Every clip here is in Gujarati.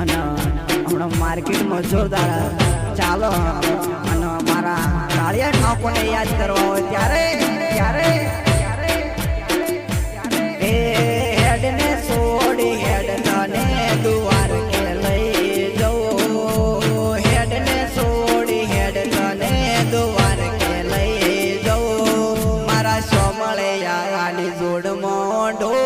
અને હમણાં માર્કેટમાં જોરદાર ચાલો અને મારા કાળિયા ઠાકોરને યાદ કરવા હોય ત્યારે ત્યારે એ હેડને છોડી હેડ તને દુવાર કે લઈ જવું. હેડને છોડી હેડ તને દુવાર કે લઈ જવું. મારા સોમળે યાની જોડમાં ઢોલે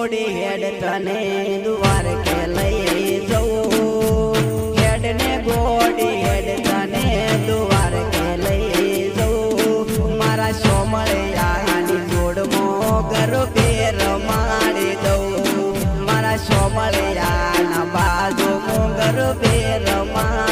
જોડી હેડ તને દુવાર કે લઈ જવું. હેડ ને ગોડી હેડ તને દુવાર કે લઈ જવું. મારા સોમળિયાની જોડમો ગરો પેર મારી દઉં. મારા સોમળિયાના બાજુ ગરો પેર મારી